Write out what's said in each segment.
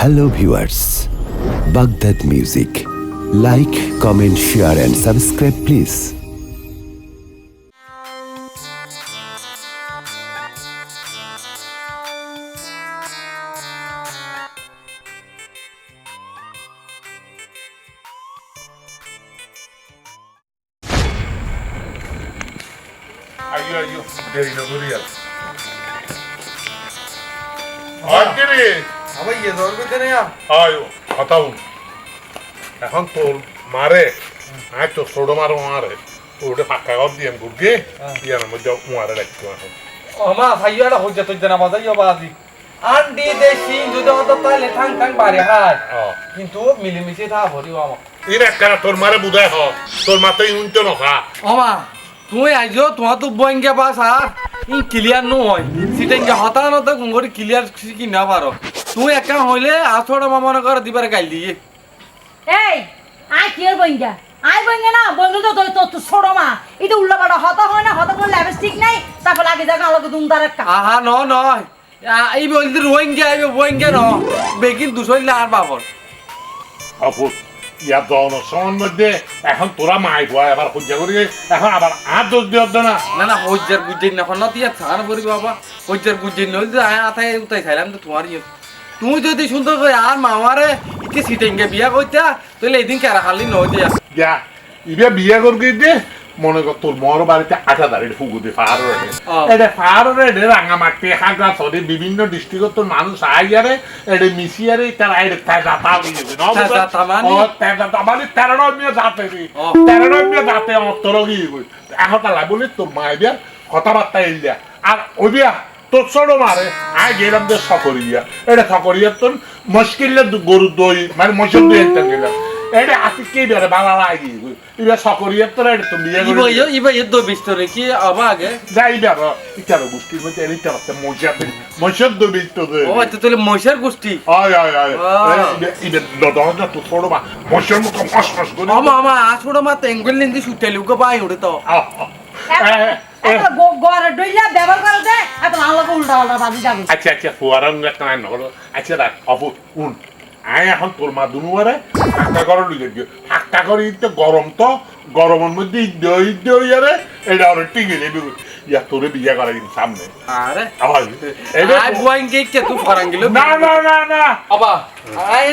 hello viewers Baghdad music like comment share and subscribe please মারে। আয় তোর ছোট মারো মারে। ওটা পাক্কা ঘর দিয়ে গুড়গে ইয়ার মধ্যে মারে রাখতো এখন আমা ভাইয়া এটা হজ্জা তজ্জা না বাজাই বাজি। আন্ডি দেশি যদি অত তাহলে ঠাং ঠাং বাড়ি হায়। কিন্তু মিলেমিশে থা ভরিও আমা। ইন একটা তোর মারে বুঝাই হ। তোর মাথায় ইউনতে নখা। আমা তুই আইজো তোমার তো বইঙ্গে পাস আর। ই ক্লিয়ার নো হয়। সিটেঙ্গে হতা না তো গুঙ্গরি ক্লিয়ার কি না পারো। তুই একা হইলে আসড়া মামা করে দিবার গাইল। এই আই কি বইঙ্গা? আই বইঙ্গা না বইঙ্গা তো তোর তোর ছোট মা। এটা উল্লা পাড়া হতা হয় না হতা কোনো ল্যাবস্টিক নাই তারপর লাগে জায়গা আলোকে দুম তার একটা। আহা ন নয়। এই বলতে রোহিঙ্গা আইবে বইঙ্গা ন। বেগিন দুশো আর বাবর অপুর ইয়ার দন সময়ের মধ্যে এখন তোরা মাই বয় আবার হজ্জা করি। এখন আবার আর দোষ দিয়ে না। না না হজ্জার গুজ্জেন না না দিয়া ছান করি বাবা। হজ্জার গুজ্জেন নই আয় আথায় উতাই খাইলাম তো তোমার ইয়ে তুমি যদি সুন্দর করে আর মামারে ইকে সিটেঙ্গে বিয়া কইতা তাহলে এদিন কেরা খালি নই দিয়া যা ইবে বিয়ে করবি দে মনে কর তোর মর বাড়িতে আটা দাঁড়িয়ে ফুগু দে ফার ও। এটা ফার রে রাঙা মাটি হাগা সরি বিভিন্ন ডিস্ট্রিক্টত তোর মানুষ আইয়ারে এটা মিশিয়ারে তার আইরে তাজা তা দিয়ে দে তাজা তা মানে? ও তাজা তা মানে তেরো মিয়া যাতে রে ও। তেরো মিয়া যাতে অন্তর গিয়ে গই এখন তালা বলি তোর মাই বিয়ার কথাবার্তা ইলিয়া আর ওই বিয়া তোর ছোট মারে আয় গেলাম যে সকরিয়া এটা সকরিয়া তোর মুশকিলে গরু দই মানে মশর দই একটা গেলাম এটা আতি কে বেড়ে বালা লাগি? ইবে সকরিয়া তোর এটা তুমি ইবা ইবা ইয়ে দো বিস্তরে কি আবা আগে? যাই বেড়ো ইটারো গোষ্ঠীর মধ্যে এটা আছে মশর দই মশর দই বিস্তো দই ও তো তাহলে মহিষার গোষ্ঠী? আয় আয় আয়। ইবে দরজা তো ছোট মা মশর মুখ মশ মশ করে আমা আমা আসড়া মা তেঙ্গল নিন্দি সুটেলি উকে বাই উড়ে তো। আহ, আচ্ছা আচ্ছা ফুয়ারান একটা নগর আচ্ছা রাখ অপু উন। আয় এখন তোর মা দুনুয়ারে হাক্কা করে লুকে গিয়ে হাক্কা করে গরম তো গরমের মধ্যে ইদ্য ইদ্য ইয়ারে এটা ওরা টিকে যাবি আই আই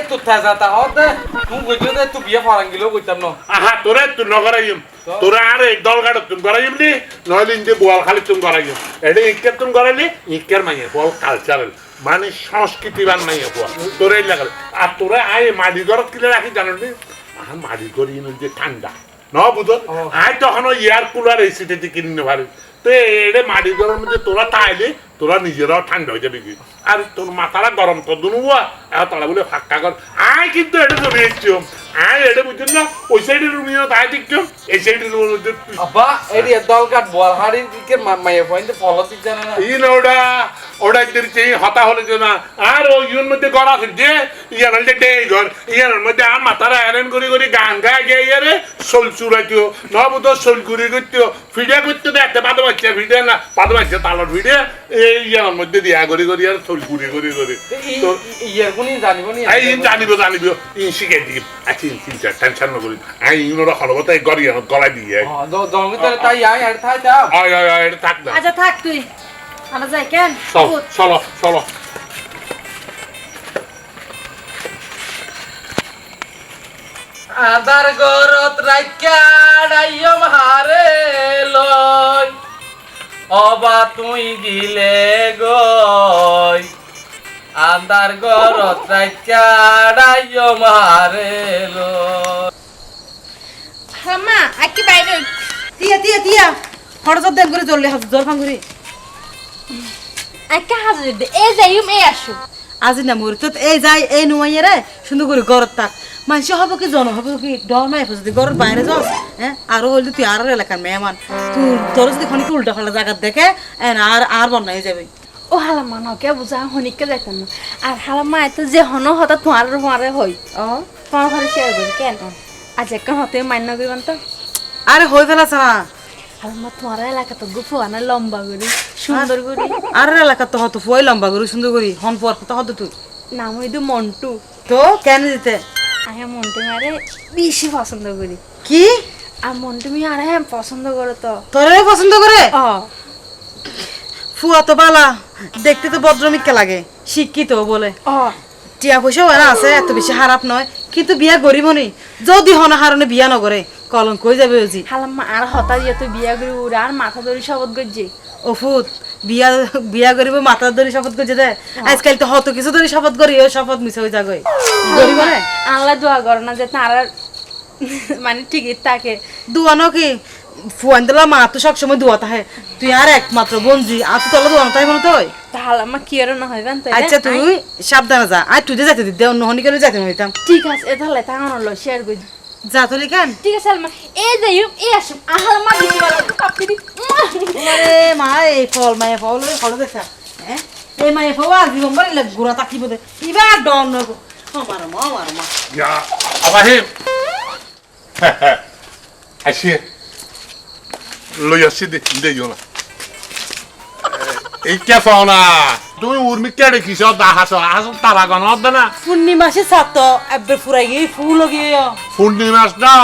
কইতাম না। আহা তোরে তুই নগরাইম তোরা আর এক দল গাড়ো তুমি করাইম নি নইলে ইন্দে বোয়াল খালি তুমি করাইম এটা ইকের তুমি করাইলি ইকের মাইয়ে বোয়াল কালচারাল মানে সংস্কৃতিবান মাইয়ে বোয়া তোরে লাগালে। আর তোরা মাটি ঘরত কিলে রাখি জানো নি? আহ ইন যে ঠান্ডা। ন বুঝো আয় তখন ওই এয়ার কুলার এই সিটে কিনে পারি তো এড়ে মাটি ঘরের মধ্যে তোরা তাইলে তোরা নিজেরাও ঠান্ডা হয়ে যাবে। আর তোর মাথাটা গরম তো দুনুয়া এখন তারা বলে ফাঁকা কর। আয় কিন্তু এটা জমে এসছো আয় এটা বুঝছেন না? ওই সাইডের রুমিও তাই দেখছ? এই সাইডের মধ্যে আব্বা এডি দল কাট বল হাড়ি কে মাইয়া পয়েন্ট ফলো দিছ জানা না ওটা ওটা হতা হলে যে না। আর ওই ইউর মধ্যে গড়া যে ইয়ার হলে ডে ঘর। ইয়ার মধ্যে আর মাথারা এরেন করি করি গান গায়ে গিয়ে ইয়ারে সোল চুরাইতো নবুদ সোল কুড়ি করতো ফিডে করতো তো একটা পাদ বাচ্চা ফিডে না পাদ বাচ্চা তালর ফিডে এই ইয়ার মধ্যে দিয়া করি করি আর সোল করি করি ইয়ার কোনি জানিব নি? আই ইন জানিব। জানিব ইন শিখাই দিম? আচ্ছা ইন চিন্তা টেনশন নকরি আই ইউনোর হলবতে গড়ি গলাই দিয়ে দঙ্গে তাহলে তাই আই আর থাই তা আয় আয় আয় এটা থাক না। আচ্ছা থাক তুই। আমরা যাই কেন? চলো চলো চলো। আদার গরত রাইকা ডাইয় মারে লই অবা তুই গিলে গই। আদার গরত রাইকা ডাইয় মারে লই। হাম্মা আকি বাইরে? তিয়া তিয়া তিয়া হঠাৎ দেখ করে চললে হাত জোর আইকা হাজার দে? এ যাইম এ আসো। আজি না মরি তো এই যাই এই নুয়াইয়ে রে সুন্দর করে গরত তাক মানুষ হবে কি জন হবে কি ডর নাই যদি গরত বাইরে যাস হ্যাঁ আরও হইলে তুই আর এলাকার মেহমান তুই তোর যদি খানিক উল্টা ফাল্টা জায়গা দেখে আর আর বন্যায় যাবে ও হালামা নকে বুঝা হনিকে যাইতাম না আর হালামা এত যে হন হতা তোমার হমারে হই ও তোমার ঘরে শেয়ার করি কেন আজ একটা হতে মান্য করিবান তো আরে হয়ে ফেলাছে না হালামা তোমার এলাকা তো গুফো আনা লম্বা করি সুন্দর করি আর এলাকা তো হতো ফুয়াই লম্বা করে সুন্দর করি হন পর তো হতো তুই নাম হইতো মন্টু তো কেন দিতে আমি মন্টু মারে বেশি পছন্দ করি। কি? আর মন্টু আর হ্যাঁ পছন্দ করে তো। তোরে পছন্দ করে? ও ফুয়া তো বালা দেখতে তো ভদ্রমিকা লাগে শিক্ষিত বলে। ও টিয়া পয়সাও এরা আছে এত বেশি খারাপ নয় কিন্তু বিয়া গরিব নি যদি হন হারণে বিয়া নগরে কলঙ্ক হয়ে যাবে ওজি। হালাম্মা আর হতা দিয়ে তো বিয়া করি উড়ে আর মাথা ধরি শপথ করছে। ওফুত বিয়া বিয়া করিব মাথার ধরি শপথ করছে দে। আজকাল তো হত কিছু ধরি শপথ করি ও শপথ মিছে হয়ে যাগই গরিব আল্লাহ দোয়া করে না যে তার মানে ঠিকই থাকে। দুয়ানো কি? ফুয়ান দিলা মা তো সবসময় দুয়া তাহে। তুই আর একমাত্র বঞ্জি আর তুই তলা দুয়ানো তাই মনে তো তা হালাম্মা কি আর না হইবেন তো আচ্ছা তুই সাবধানে যা। আর তুই যাইতে দিতে অন্য হনি করে যাইতে হইতাম। ঠিক আছে তাহলে তাঙ্গানো লো শেয়ার করি। যা তুই কেন ঠিক আছে হালাম্মা এই যে এই আসুন আহালাম্মা বেশি ভালো কাপড় দি। আরে মা এই ফল মায়ে ফল ওই ফল দেখা। হ্যাঁ এই মায়ে ফল আর জীবন বাড়ি লাগ গুড়া তাকিব দে ইবা ডন নগো আমার মা আমার মা। Ya, Abrahim. Así. লই আসছি দে দে না এই কে ফাওনা তুমি উর্মি কে দেখিছ দাহাছ আস তারা গন হবে না পূর্ণিমাসে সাত এবে ফুরাই গিয়ে ফুল গিয়ে পূর্ণিমাস না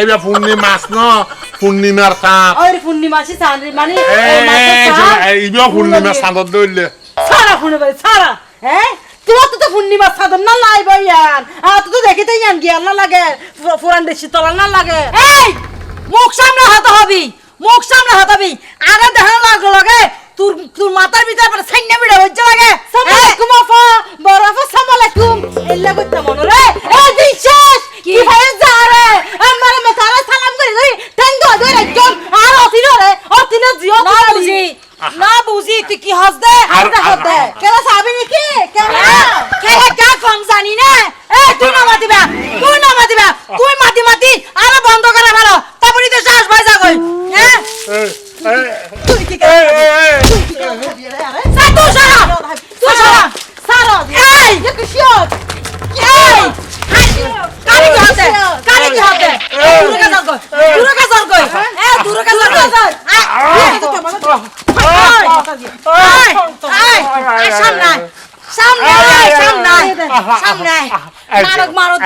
এবার পূর্ণিমাস না পূর্ণিমার সাপ ওই পূর্ণিমাসে চাঁদ মানে এইবার পূর্ণিমার সাঁদর ধরলে সারা ফুনে ভাই সারা হ্যাঁ তোমার তো তো পূর্ণিমা সাদর না লাই ভাইয়ান আর তো তো দেখে তাই ইয়ান গিয়ার না লাগে ফুরান দেশি তলা না লাগে এই মুখ সামনে হাতে হবি মুখ সামনে হাতে হবি। আগে দেখানো লাগল লাগে তোর তোর মাথার ভিতরে পরে সাইনা বিড়ে হচ্ছে লাগে? সালামালাইকুম আফা বড় আফা সালামালাইকুম এল্লা করতে মনে রে এই বিশ্বাস কি? ভাই যা রে আমার মাথারে সালাম করে ধরি ঠ্যাং ধরে ধরে আর অতিন রে অতিন জিও না বুঝি না বুঝি তুই কি হস দে আর হস দে কেন সাবি নাকি? কেন? কেন কা কম জানি না? এই তুই না মাতি বা তুই না মাতিবা। তুই মাতি মাতি আর বন্ধ করে ভালো তারপরে তো শ্বাস ভাই যা কই হ্যাঁ তুই কি সা তুই সারা তুই সারা সারা এই কি শিওর এই কালি কি হতে কালি কি হতে দূরে কা যাও দূরে কা যাও কই এ দূরে কা যাও সামনে সামনে সামনে সামনে মারক মারক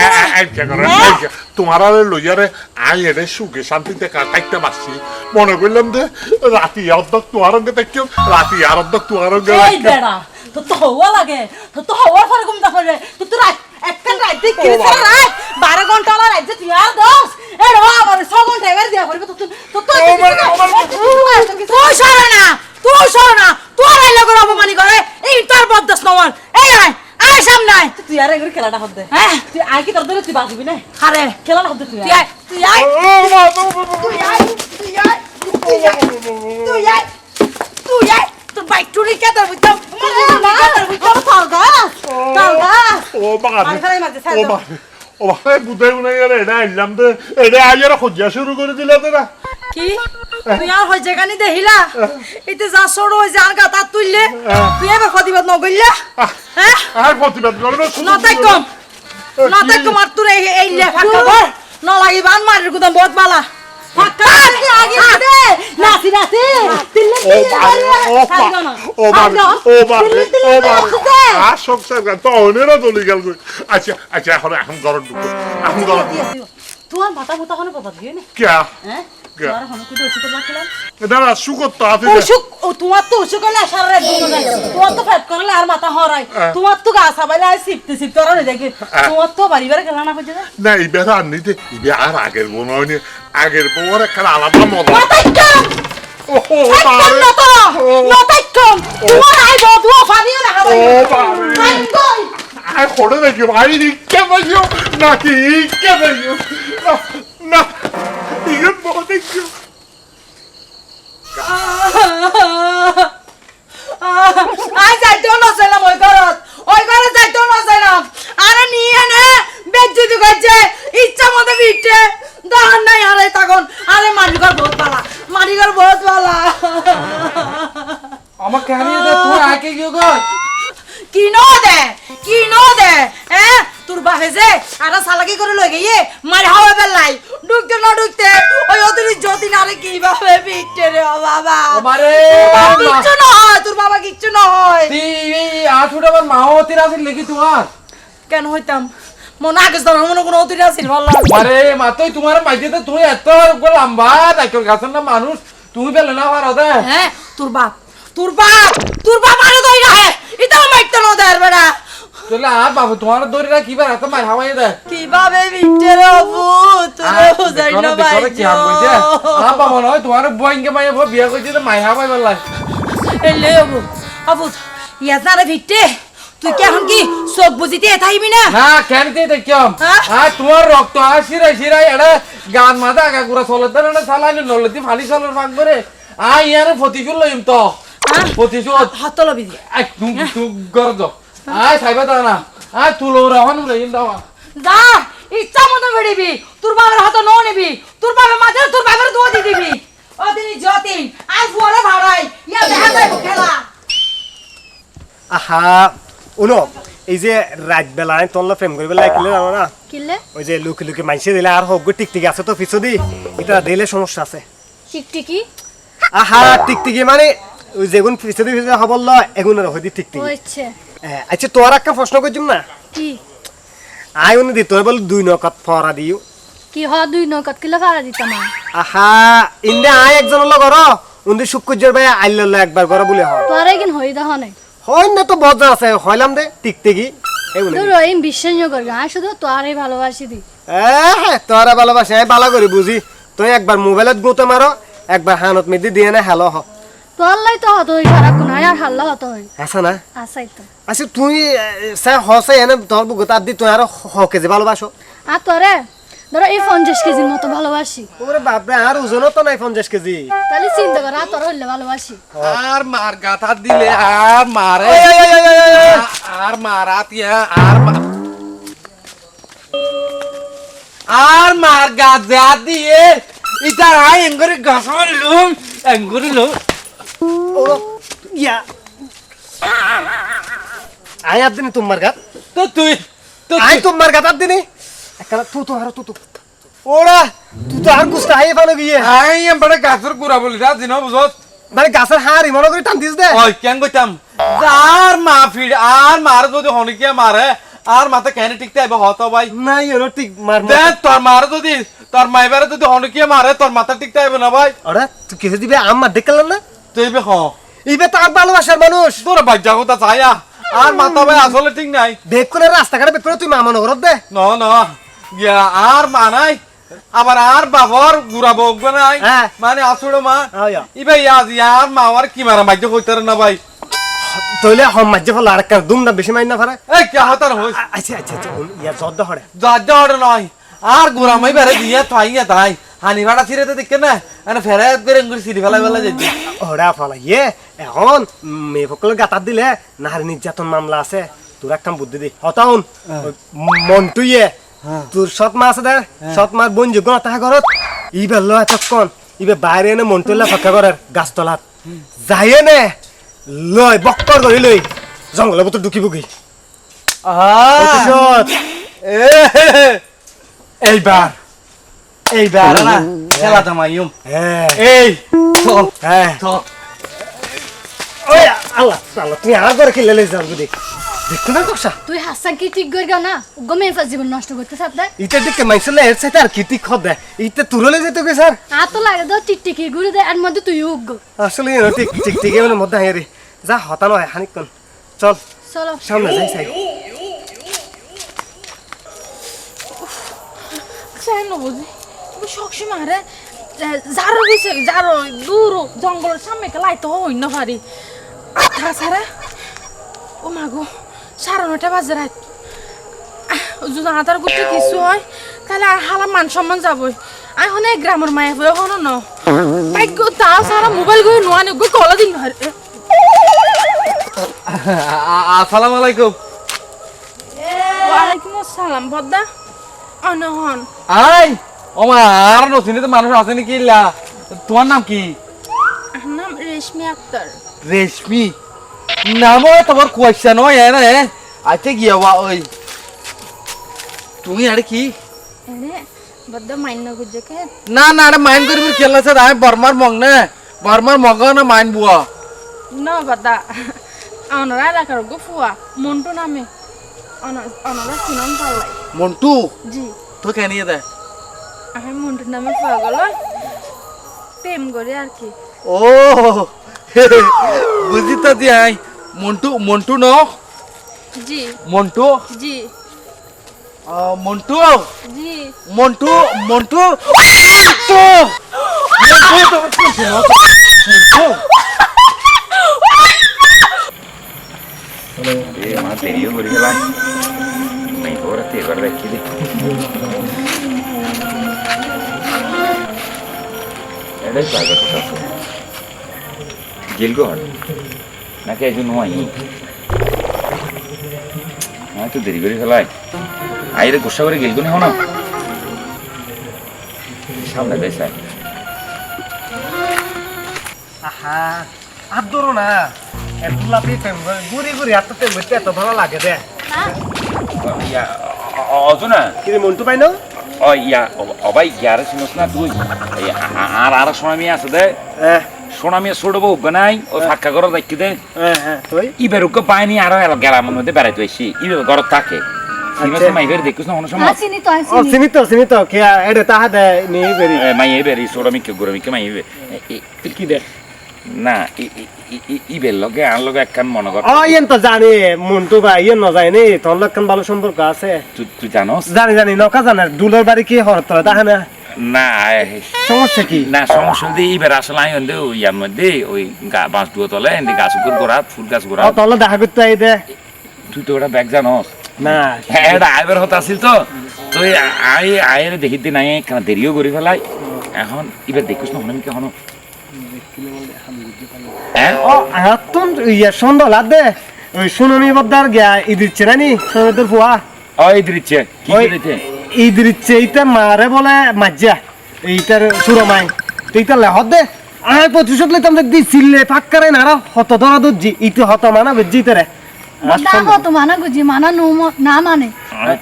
তোমার লইয়ারে আই এরে সুখে শান্তিতে কাটাইতে পারছি মনে করলাম যে রাতি অর্ধক তোমার অঙ্গে দেখছ রাতি আর অর্ধক তোমার অঙ্গে তো তো হওয়া লাগে তো তো হওয়ার পরে ঘুমটা পড়বে তো তো রাত একখান রাত দিয়ে কিনে সারা রাত বারো ঘণ্টা হলো রাত তুই আর দশ এ রে আবার ছ ঘণ্টা এবার দিয়া পড়বে তো তো তো তো তুই সরে না তুই সরে না তোর এই লোকের অপমানি করে এই তোর বদদাস নমন এই আয় আয় সামনে আয় তুই আর এগুলো খেলাটা হতে। হ্যাঁ তুই আয় কি তোর ধরে তুই বাঁচবি না? আরে। খেলাটা হতে তুই আয়। তুই আয় তুই আয়। তুই আয় তুই আয় তুই আয় তুই আয় তোর বাইক চুরি কে তোর বুঝছ? না তোর তাল গাছ তাল গাছ ও বাবা মার ও বাবা ও বাবা বুঝাই মনে গেলে এটা আইলাম তো। এটা আজ আর খোঁজা শুরু করে দিলে তো না কি? তুই আর হয়ে জায়গা নি দেখিলা এতে যা সরো হয়ে যা গা তার তুললে তুই এবার প্রতিবাদ নগইলা হ্যাঁ? আর প্রতিবাদ করবে নতাই কম। নতাই কম আর তোর এই লেখা খবর ন লাগি বান মারের গুদাম বহুত বালা। ফাঁকা আগে দে। নাচি নাচি। তিল্লে ও বাবা ও বাবা ও বাবা ও বাবা ও বাবা আর তো অনেরা দলি গেল আচ্ছা আচ্ছা এখন এখন গরম ঢুকো। এখন গরম তোমার মাথা মুতা কোনো কথা দিয়ে না? কে হ্যাঁ? সুকর তো আছে অসুখ তোমার তো অসুখ হলে সারা রাত ঘুমো যায় তোমার তো ফেট করলে আর মাথা হরাই তোমার তো গা সাবাইলে আর সিপতে সিপতে আর দেখি। তোমার তো বাড়ি না হয়ে না আর নিতে এবার আর আগের বউ নয় আগের একটা আলাদা মজা। একদম না। তো মাথায় কম তোমার আই বউ দুয়া ফানিও না হারাই ও বাবা আই কই আর করে দেখি ভাই ইকে ভাইও নাকি ইকে ভাইও না ইকে বউ দেখি আই যাইতেও নসাইলাম ওই ঘরত ওই ঘরে যাইতেও নসাইলাম আরে নিয়ে নে বেজ্জতি করছে ইচ্ছা মতো বিটে দাহান নাই আরে তখন আরে মালিকর বহুত পালা মালিকর বহুত পালা আমার কেন দে তুই আগে গিয়ে গই কি ন দে কি ন দে হ্যাঁ তোর বাপে যে আরে সালাকি করে লই গিয়ে মারি হাওয়া বেলাই ঢুকতে না ঢুকতে ওই ওদের যতীন আরে কীভাবে বিটে রে ও বাবা আমারে বাবা কিচ্ছু নয় তোর বাবা কিচ্ছু নয় আট ফুট আমার মা অতির আছে লিখি তোমার কেন হইতাম। মনে আগে তোর মনে কোনো অতির আছিল ভালো আরে মা তুই তোমার মাইতে তুই এত লম্বা নাইকল গাছের না মানুষ। তুমি পেলে না পারো দে হ্যাঁ তোর বাপ। তোর বাপ তোর বাপ আরে দই না হে। এটা মাইতে না দেয় বেড়া। চলে আর বাবু তোমার দড়িটা কি বার এত মাই হাওয়াই দে। কীভাবে বিটে রে বাবু তোর বুঝাই না ভাই কি হাম কইছে। আর বাবা নয় তোমার বইঙ্গে মাই বিয়া কইছে তো মাই হাওয়াই বেলাই এলে বাবু বাবু ইয়া না রে বিটে তুই কি এখন কি সব বুঝিতে থাইবি না? না কেন তে দেখিম হ্যাঁ? আর তোমার রক্ত আর শিরাই শিরাই এটা গান মাথা আগা গুড়া চলতে না চালাইলে নলতি ফালি চলার ফাঁক করে আই ইয়ার প্রতিশোধ লইম তো? প্রতিশোধ হাত লবি দি আই তুম তুম গরজ আই সাইবা দাও না। আই তুলো রহন লইম দাও যা ইচ্ছা মতো বেড়িবি তোর বাবার হাতে নো নিবি। তোর বাবার মাঝে তোর বাবার দোয়া দিয়ে দিবি। ও তিনি যতীন আজ বড় ভাড়াই ইয়া দেখা যায় খেলা আহা। শুনো এই যে রাত বেলায় তল্লা প্রেম কৰিব লাগিলে জানো না? কিলে? ওই যে লুকি লুকি মাইছে দিলে আর হোক টিকটিকি আছে তো পিছু দি এটা দিলে সমস্যা আছে। টিকটিকি? আহা টিকটিকি মানে ওই যেগুন পিছু দি পিছু হবল লয় এগুনের হদি টিকটিকি। হয়েছে এ, আচ্ছা তোর একটা প্রশ্ন করছিম না? কি? আই উনি দি তোর বল দুই নকত ফরা দিও কি হ দুই নৌকাত কিলো ভাড়া দিতাম আর আহা ইন্দে আই একজন লগ র উনি শুক্রজোর ভাই আইল একবার করে বলে হয় তোর একদিন হই দেখ নাই হয় না তো বজা আছে হইলাম দে টিকটিকি। তোর রহিম বিশ্বাস করবি আমি শুধু তোরই ভালোবাসি দি। হ্যাঁ তোরা ভালোবাসে আমি ভালো করি বুঝি। তুই একবার মোবাইলত গুতে মারো একবার হানত মেদি দিয়ে না হ্যালো হ। তোর লাই তো হতো সারাক্ষণ আর হাল্লা হতো আছে না? আসাই তো। আচ্ছা তুই সে হসে এনে তোর তার দি তুই আর হ কেজি ভালোবাসো। আর তোরে? ধরো এই পঞ্চাশ কেজির মতো ভালোবাসি। ওরে বাপরে আর ওজনও তো নাই পঞ্চাশ কেজি। তাহলে চিন্তা কর আর তোর হইলে ভালোবাসি। আর মার গাথা দিলে আর মারে। আর মারা তিয়া আর আর মার গাজা দিয়ে ইটা আই এঙ্গরে গাছর লুম এঙ্গরে লুম। O, yeah. আই আর দিনি তোমার গাত তো তুই তো আই তোমার গাত আর দিনি। একলা তু তো আর তু তো ওরা তুই তো আর কুস্তা আই ফানো গিয়ে আই এম বড় গাছর গুড়া বলি রা দিন বুঝত মানে গাছের হাড়ি মনে করে টান দিস দে। ওই কেন কইতাম আর মা ফিড আর মার যদি হনিকিয়া মারে আর মাথা কেন টিকতে আইব হত ভাই নাই এলো ঠিক মার দে তোর মার যদি তোর মাইবারে যদি হনিকিয়া মারে তোর মাথা টিকতে আইব না ভাই ওরা তুই কিছু দিবে আমার দেখলাম না? তুই বে হ ইবে তার ভালোবাসার মানুষ তোর বাচ্চা কথা চাইয়া আর মাথা ভাই আসলে ঠিক নাই। বেক করে রাস্তাঘাটে বেক করে তুই মামা নগরত দে। ন ন। আর মানাই আবার আর বাবর বক নাই। হ্যাঁ। মানে আসুড়ো মা। ইয়া। ইবে ইয়াজ ইয়ার মা আর কি মারা মাইজে কইতারে না ভাই? তইলে হম মাঝে ফল আর দুম না বেশি মাইন না ফারে এই কে হতার হইস আচ্ছা আচ্ছা আচ্ছা ইয়া হড়ে নয় আর বেরে দিয়া তাই। হানি ভাড়া ছিড়ে তো দেখে না। এনে ফেরে করে গুড়ি সিঁড়ি ফেলা ফেলা যাইছে ওরা ফলা ইয়ে এখন মেয়ে সকল গাতার দিলে নারী নির্যাতন মামলা আছে। তোর একটা বুদ্ধি দি। হতাউন মন্টু ইয়ে তোর সৎ মা আছে দে। সৎ মার বোন যোগ্য তাহা ঘরত ইবে ল এতক্ষণ ইবে বাইরে এনে মন্টুল্লা ফাঁকা ঘরের গাছতলাত। যাইয়ে নে লয় বক্কর করি লই জঙ্গলের ভিতর ঢুকি বুকি এইবার এইবার। না খেলা জামাইম হ্যাঁ। এই চল হ্যাঁ। চল আল্লাহ আল্লাহ তুমি আর করে খেলে যাও বুঝি দেখো না কষা তুই হাসা কি ঠিক করে না? গমে ফাস জীবন নষ্ট করতে সাথে ইটা দিকে মাইসলে এর সাথে আর কি ঠিক হবে? ইটা তুরলে যেতে গে স্যার? আর তো লাগে তো টিকটিকি ঘুরে দেয় আর মধ্যে তুই উগ্গ আসলে ঠিক ঠিক এর মধ্যে হাইরে যা হতা নয় হানিকন চল চলো। সামনে যাই সাই। চাই নবুঝি তুমি সবসময় আরে যারো গেছে যারো দূর জঙ্গলের সামনে লাইতে হই না পারি। তাছাড়া ও মাগো সাড়ে নটা বাজে রাত যদি আধার করতে কিছু হয় তাহলে আর হালা মান সম্মান যাবই। আমি হনে গ্রামের মায়ে হয়ে হনো ন। ভাগ্য তা সারা মোবাইল গই নোয়ানে গই কলা দিন আসসালামু আলাইকুম ওয়ালাইকুম আসসালাম বদ্দা। অনহন আই ওমা আর তো মানুষ আছে নাকি ইল্লা তোমার নাম কি? নাম রেশমি আক্তার রেশমি নামও তোমার কোয়েশ্চেন নয় না আচ্ছা গিয়া ওয়া ওই তুমি আরে কি আরে না না এটা মাইন করবি খেলা আছে আমি বর্মার মগ নে বর্মার মগ না মাইন বুয়া ন বদ্দা অনরা এলাকার গো ফুয়া মন্টু নামে অনরা সিনন পাল্লাই মন্টু জি তো কেন দে আমি মন্টু নামে পাগল প্রেম করে আর কি ও বুঝি তো দি আই মন্টু মন্টু ন জি মন্টু জি আহ, মন্টু জি মন্টু মন্টু মন্টু মন্টু মন্টু এ মা দেরিও করে গেলাম নাই ওরা তো এবার দেখি দি এটাই পাগল কথা গেলগো হন নাকি একজন নয় হ্যাঁ তো দেরি করে ফেলাই। আইরে গোসা করে গেলগো না সামনে দেয় আহা আর ধরো না। এত করে ঘুরি ঘুরি আর তো প্রেম করতে এত ভালো লাগে দে। ইয়া অজনা কিন্তু মনটু পাই না? ও ইয়া অবাই ইয়ারে শুনোস না তুই? এই আর আর সোনামি আছে দে। হ্যাঁ সোনামি ছোট বউ নাই ও ফাঁকা ঘর দেখি দে। হ্যাঁ হ্যাঁ ইবের উকে পায়নি আরও এলো গ্রামের মধ্যে বেড়াইতে আসি ইবের ঘর থাকে। সিনেমা মাইবের দেখিস না কোনো সময়? চিনি তো ও চিনি। তো চিনি তো কে এটা তাহা দে নিয়ে বেরি মাই এবের সোড়মিকে গোরমিকে মাই এবে কি দে? না ই- ই- ই- ই- ইবের লগে আর লগে একখান মনে কর। ও ইয়েন তো জানি মন্টু ভাই ইয়েন ন যায় নি তোর লক্ষণ ভালো সম্পর্ক আছে। তুই তুই জানি জানি নকা জানে দুলোর বাড়ি কি হর তোরা দেখা না সমস্যা কি? না সমস্যা দিয়ে ইবের আসলে আই ওই ইয়ার মধ্যে ওই বাঁশ তলে এনে গাছ উপর গোড়া ফুল গাছ গোড়া। ও তোর দেখা করতে আই দে। তুই তো ওটা ব্যাগ জানোস। না। হ্যাঁ এটা আইবার হতে আসিল তো। তো আই আয়ের দেখি দিন আই কেন দেরিও করে ফেলাই। এখন এবার দেখিস না কি হনো হ্যাঁ? ও এখন ইয়ে সন্ধ্যা লাদ দে। ওই শুনুনি বদ্দার গিয়া ইদির চেরানি সৈয়দের ফুয়া ওই দিচ্ছে। কি দিতে ইদির চেইতে মারে বলে মাজা এইটার সুরমাই। এইটা লেহত দে। আয় প্রতিশোধ লইতাম দেখ দিছিলে ফাক্কারে নারা হত ধরা দর্জি ইতে হত মানা মানা মানা মানে। হ্যাঁ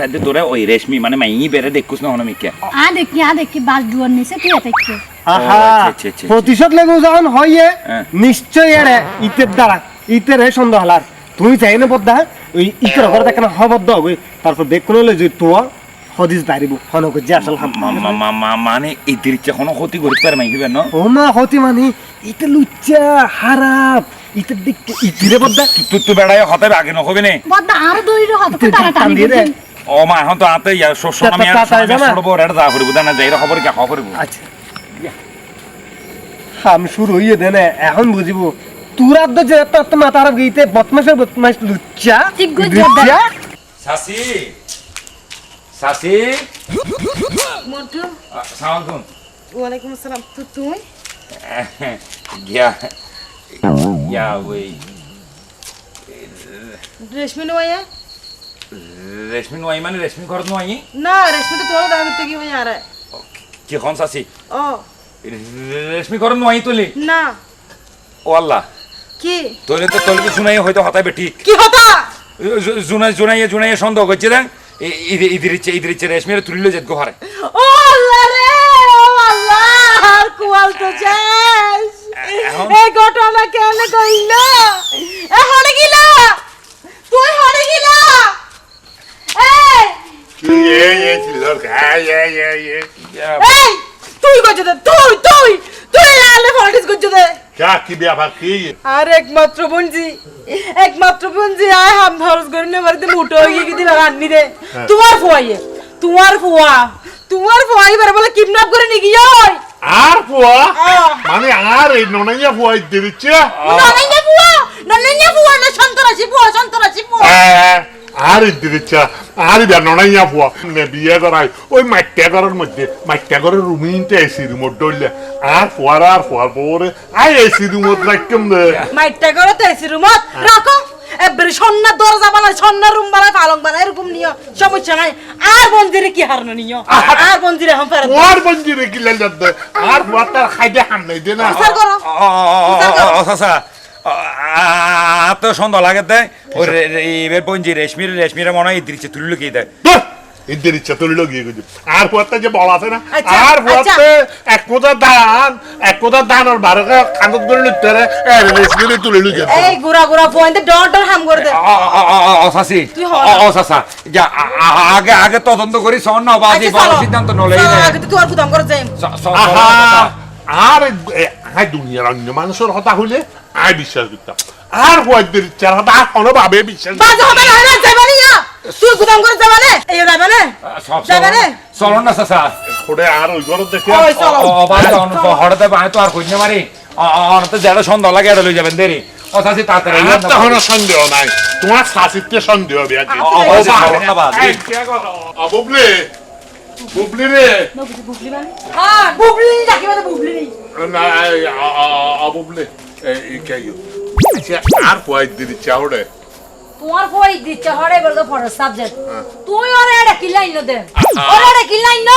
সাইডে তোরে ওই রেশমি মানে মাই বেড়ে দেখুস না মিকে। আ দেখি আ দেখি বাস ডুয়ার নিচে তুই দেখি। আহা আচ্ছা, আচ্ছা, আচ্ছা। প্রতিশোধ লেগে যখন হইয়ে হ্যাঁ। নিশ্চয় ইতের দ্বারা ইতের সন্দেহ হলার তুই চাই না বদ্দা ওই ইতের ঘর দেখে না হবদ্দ হবে তারপর দেখ কোনো লই যে তোর হদিস দাঁড়িব হনক যে আসল মানে দিচ্ছে কোনো ক্ষতি করতে পারে ও মা হতি মানে ইতে লুচ্চা হারাপ ইতিরে বদ্দা। তুই তুই বেড়াই হতে আগে নকবি নে। বদ্দা আর দইরে হত তুই টানা টান দিয়ে ও মা এখন তো আতে ইয়া তা- তা- তা- বড় এটা যা করিব না খবর কি খবর আচ্ছা। হাম শুরু হইয়ে দে না এখন বুঝিব তুরার তো যে তোর তো মাথা খারাপ গইতে বদমাশের বদমাশ লুচ্চা লুচ্চা। সাসি সাসি। মন্টু। সালাম ওয়ালাইকুম আসসালাম। তো তুই গিয়া গিয়া ওই রেশমি নোয়া রেশমি নয় মানে রেশমি ঘর নয় না রেশমি তো তোর দাম থেকে হই আরে। কি খন সাসি? ও। রেশমি ঘর নয় তুলি? না। ও আল্লাহ। কি? তো তোলে তো শুনাই হয়তো হতাই বেটি কি হতা? জুনাই জুনাইয়ে জুনাইয়ে সন্দেহ করছে দেখ ইদির ইচ্ছে ইদির ইচ্ছে রেশমির তুলিলে যেত ঘরে ও আল্লাহ রে ও আল্লাহ আর কুয়াল তো শেষ এই ঘটনা কেন কইল? এ হড়ে গিলা তুই হড়ে গিলা। এই এই তুই গজে তুই তুই তুই আলে ফলটিস গজে দে কি ব্যাপার কি আর একমাত্র বোনজি একমাত্র বোনজি আয় হাম ধরস করে নে বাড়িতে মুটো হয়ে গিয়ে দিলা রান্নি দে। তোমার ফুয়াইয়ে তোমার ফুয়া। তোমার ফুয়াই বারে বলে কিডন্যাপ করে নিয়ে গিয়ে আর ফুয়া। মানে আর এই ননাইয়া ফুয়া দিচ্ছে? ননাইনে ফুয়া? ননাইনে ফুয়া না সন্তরাসি ফুয়া সন্তরাসি ফুয়া। আর দিচ্ছে আর বিয়া ননাইয়া ফুয়া নে বিয়ে করাই ওই মাইটা ঘরের মধ্যে মাইটা ঘরের রুমিনতে এসি রিমোট ধরলে আর ফুয়ার আর ফুয়ার পরে আই এসি রিমোট রাখতাম দে মাইটটা তো এসি রুমত রাখো এবারে সন্ন্যার দরজা বানায় সন্ন্যার রুম বানায় পালং বানায় এরকম নিও সমস্যা নাই আর মন্দিরে কি হারানো নিও আর এখন ফেরত দাও। ফুয়ার বঞ্জিরে গিলে যাতে আর ফুয়ার তার খাইতে হান নাই দে না বিচার করো। চাচা তো সন্ধ্যা লাগে দেয় ওই এবার বঞ্জি রেশমির রেশমিরে মনে হয় ইদ্রিচ্ছে তুলি লুকিয়ে দেয়। এদের ইচ্ছা তুলি লগিয়ে গেছি আর যে বল আছে না আচ্ছা, আর পুয়াতে এক কোথা ধান এক কোথা ধান আর বারো করে রে। তুলে লুকিয়ে এই গুড়া গুড়া পয়েন্টে ডর ডর হাম করে দে। যা আগে আগে তদন্ত করি সন না বাজি আচ্ছা, বড় সিদ্ধান্ত নলে আগে তো তোর ফুদাম করে যাই। আর আই দুনিয়ার অন্য মানুষের কথা হইলে আই বিশ্বাস করতাম। আর পুয়াদের ইচ্ছার আর কোনো ভাবে বিশ্বাস বাজে হবে না না যাবে না তুই গুদাম করে যাবে এই যাবে না চলো না সাসা করে আর ওই ঘর দেখে ওই চলো হঠাৎ ভাই তো আর কইনে মারি অনত যেটা সন্ধ্যা লাগে এটা লই যাবেন দেরি অসাসি তাড়াতাড়ি তখন সন্দেহ নাই তোমার শাসিতে সন্দেহ হবে আজকে বুবলি বুবলি রে হ্যাঁ বুবলি ডাকি মানে বুবলি না বুবলি এই, কে ইউ? আচ্ছা, আর পুয়াদের ইচ্ছা ওরে তোমার কই দিচ্ছে হরে বলতো ফর সাবজেক্ট তুই ওরে এটা কি লাইন দে? ওরে এটা কি লাইন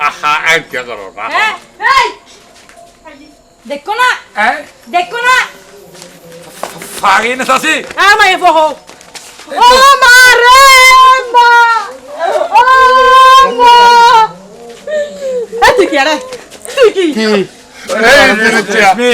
আহা এক কে করো না হ্যাঁ এই! দেখো না দেখো না। ফাগি না সাসি হ্যাঁ মাই ফো ও মা রে মা। ও মা। এই তুই কি আরে? তুই কি? তুমি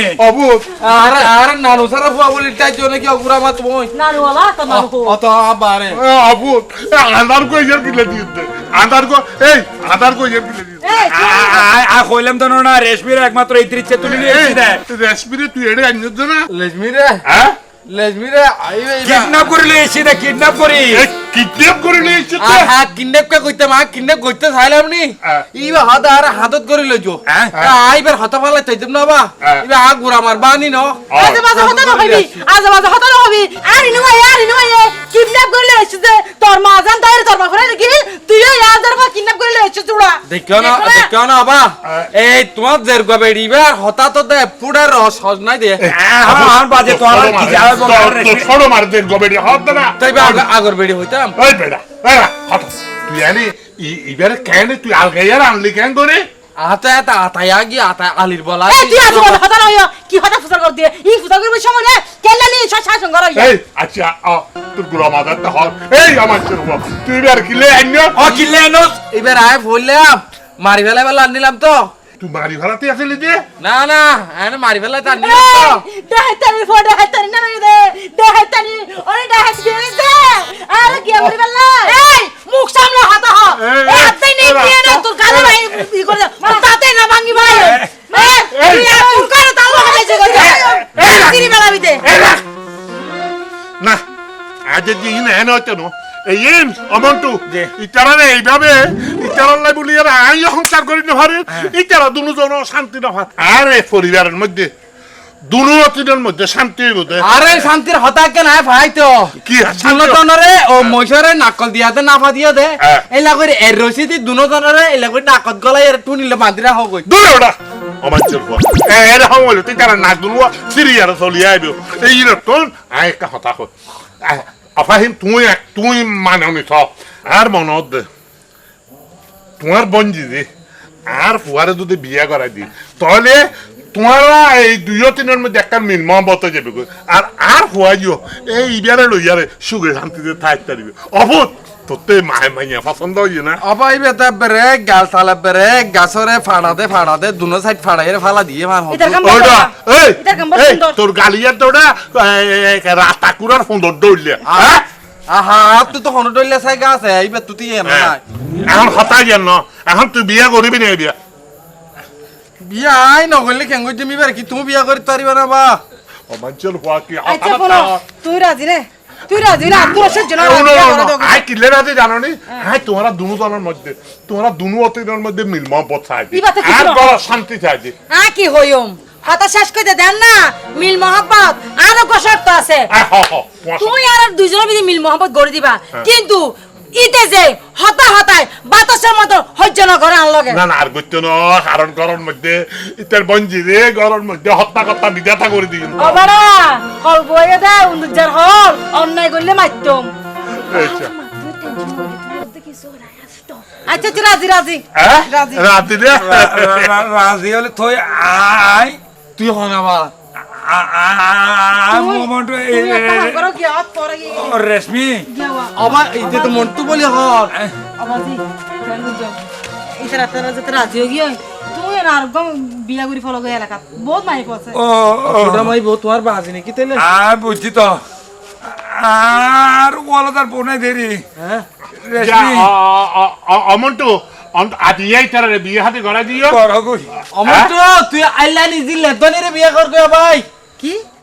আ কইলাম তো না রেশমির একমাত্র তুলি এই লিয়ে দেয় রেসপিরে তুই এড়ে আনিস না? লেজমি রে হ্যাঁ আইবে কিডন্যাপ করে লিয়ে এসে দেয় কিডন্যাপ করি এই কিডন্যাপ করে নিয়েছে তো। আর হাত কিডন্যাপ কে কইতে মা? কিডন্যাপ কইতে চাইলাম নি? হ্যাঁ। ইবা হাত আর হাতত করে লইছো হ্যাঁ। আইবার হাত ফালা চাইতাম না বা? হ্যাঁ। ইবা আগ গুড়া মার বানি ন? আজ বাজে হতা না হবি? আজ বাজে হতা না হবি? আরে নো আয় আরে নো আয় কিডন্যাপ করে লইছিস যে তোর মা জান তাইরে তোর মা করে নাকি তুই ইয়ার দর পা কিডন্যাপ করে লইছিস তুড়া দেখিও না দেখিও না বা? এই তোমার জের গবে ইবার হতা তো দে পুরা রস হজ নাই দে। আমার বাজে তো আর কি যাবে বল ছোট মার দে গবেড়ি হত না? তাই আগর বেড়ি হইতাম ওই এই না হট তুই আনি ইবারে কেন তুই আলগে ইয়ার আনলি কেন করে আতা আতা আতাই আগি আতা আলির বলা তুই আজ বাজে হতা না কি হতা ফুসার কর দিয়ে ই ফুসার করবে সময় না। কেলা নি শাসন কর হইয়া। এই আচ্ছা আ, তোরগুলো মাদার তা হল। এই আমার ছোট তুই এবার কিলে আন্য ও কিলে নস এবার আয় বললাম মারি ফেলা বেলা আনিলাম তো। তুই বাড়ি ভাড়াতে আসলি যে না না এনে মারি ফেলা তো আনিলাম তো দেহাতানি ফটো দেহাতানি না দে দেহাতানি ওরে দেহাত দিয়ে দে আরে কি আমরি বললা এই মুখ সামলে হতা হ হাতে নেই দিয়ে না তোর গালে ভাই ই করে দে তাতে না ভাঙি ভাই এই তুই করে তাল লাগাইছে গো এই তিরি বেলাবি দে না আজ যে ইন হেন হইতো না এই ইন অমন্টু। জি। ইতারা এইভাবে ইতারার লাই বলি আর আই সংসার করি না পারে ইতারা দুনো জন শান্তি না পারে আরে পরিবারের মধ্যে দুনো অতিদের মধ্যে শান্তি হইব আরে শান্তির হতা কে নাই ভাই তো। কি আর শান্তি দুনো জনরে ও মইসরে নাকল দিয়া দে নাফা দিয়া দে। হ্যাঁ। এলা করে এর রসি দি দুনো জনরে এলা করে নাকত গলাই এর টুনিলে বান্দিরা হও কই। দূরে ওটা। অমাঞ্চের পর। এরকম হইল তুই তারা নাক দুনো সিরিয়ার চলি আইব। এই রকম আই একটা কথা কই আফাহিম তুই তুই মাননি সব আর মনত তোমার বঞ্জি আর ফুয়ারে যদি বিয়া করাই দি তাহলে তোমারা এই দুইও তিনের মধ্যে একটা মহব্বত হয়ে যাবে। আর আর ফুয়াইও এই ইবিয়ারে লইয়ারে সুখে শান্তিতে থাকতে দিবে অবুত তোতে মায় মাইয়া পছন্দ হইয়ে না। অবাই বেতা বেরে গাল সালা বেরে গাছরে ফাড়া দে ফাড়া দে দুনো সাইড ফাড়াই ফালা দিয়ে মার এটার কাম ওটা এই এই, তোর গালিয়ার তো ওটা রাস্তা কুড়ার সুন্দর হ্যাঁ? আহা তুই তো হন ডইলে সাই গাছ এইবে তুই এম নাই। এখন হতাই যেন এখন তুই বিয়া করবি না এই বিয়া বিয়া আই নগলে তুমি কি তুমি বিয়া করি পারিবা না বা? অমাঞ্চল হওয়া কি আচ্ছা তুই রাজি রে তুই রাজি রে তোর সহ্য না আই কিলে রাতে জানো নি? আই তোমরা দুনো জনের মধ্যে তোমরা দুনো অতীতের মধ্যে মিল মহব্বত চাই কি আর ছিল? বড় শান্তি চাই দি। আ কি হইম? শেষ করে দেন না? মিল মহব্বত। আরও আছে। আর মধ্যে মিল মহব্বত গড়ে দিবা। কিন্তু ইতে যে হতা হতায় বাতাসের মতো সহ্য না করে আনলগে না না আর করতে ন কারণ গরম মধ্যে ইতার বঞ্জি রে গরম মধ্যে হত্যা কর্তা বিদাতা করে দিন অবারা হল বইয়ে দে উন্দুজার হল অন্যায় করলে মারতম আচ্ছা। আচ্ছা তুই রাজি রাজি। হ্যাঁ? রাজি। রে রাজি হলে তুই আই তুই হন আবার। রেশমি আবার তো এটা হয়ে না আর বিয়া করি তো বোনাই দেরি হ্যাঁ অমন্টু বিয়ে হাতে গড়া অমর তুই আইলা নিজি লেদনি রে বিয়া কর ভাই 咦